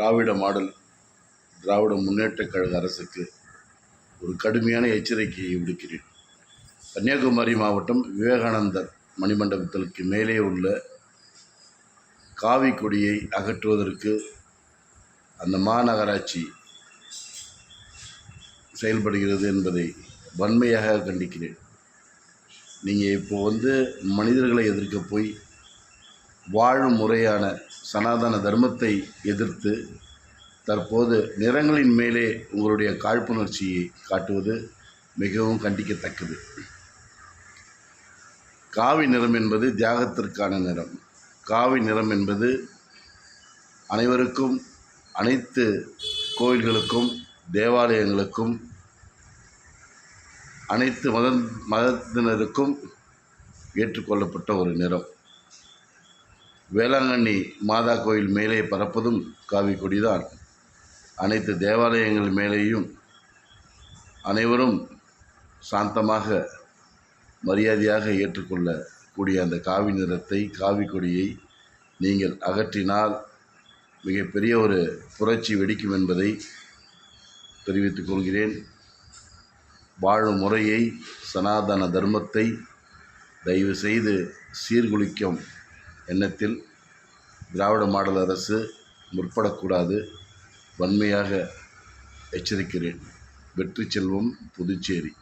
திராவிட model திராவிட முன்னேற்றக் கழக அரசுக்கு ஒரு கடுமையான எச்சரிக்கையை விடுக்கிறேன். கன்னியாகுமரி மாவட்டம் விவேகானந்தர் மணிமண்டபத்திற்கு மேலே உள்ள காவி கொடியை அகற்றுவதற்கு அந்த மாநகராட்சி செயல்படுகிறது என்பதை வன்மையாக கண்டிக்கிறேன். நீங்கள் இப்போ வந்து மனிதர்களை எதிர்க்க போய் வாழும் முறையான சனாதன தர்மத்தை எதிர்த்து தற்போது நிறங்களின் மேலே உங்களுடைய காழ்ப்புணர்ச்சியை காட்டுவது மிகவும் கண்டிக்கத்தக்கது. காவி நிறம் என்பது தியாகத்திற்கான நிறம். காவி நிறம் என்பது அனைவருக்கும் அனைத்து கோயில்களுக்கும் தேவாலயங்களுக்கும் அனைத்து மத மதத்தினருக்கும் ஏற்றுக்கொள்ளப்பட்ட ஒரு நிறம். வேளாங்கண்ணி மாதா கோயில் மேலே பறப்பதும் காவி கொடிதான் அனைத்து தேவாலயங்கள் மேலேயும் அனைவரும் சாந்தமாக மரியாதையாக ஏற்றுக்கொள்ளக்கூடிய அந்த காவி நிறத்தை காவி கொடியை நீங்கள் அகற்றினால் மிகப்பெரிய ஒரு புரட்சி வெடிக்கும் என்பதை தெரிவித்துக் கொள்கிறேன். வாழும் முறையை சனாதன தர்மத்தை தயவு செய்து சீர்குலைக்கும். எண்ணத்தில் திராவிட மாடல் அரசு முற்படக்கூடாது. வன்மையாக எச்சரிக்கிறேன். வெற்றி செல்வம் புதுச்சேரி.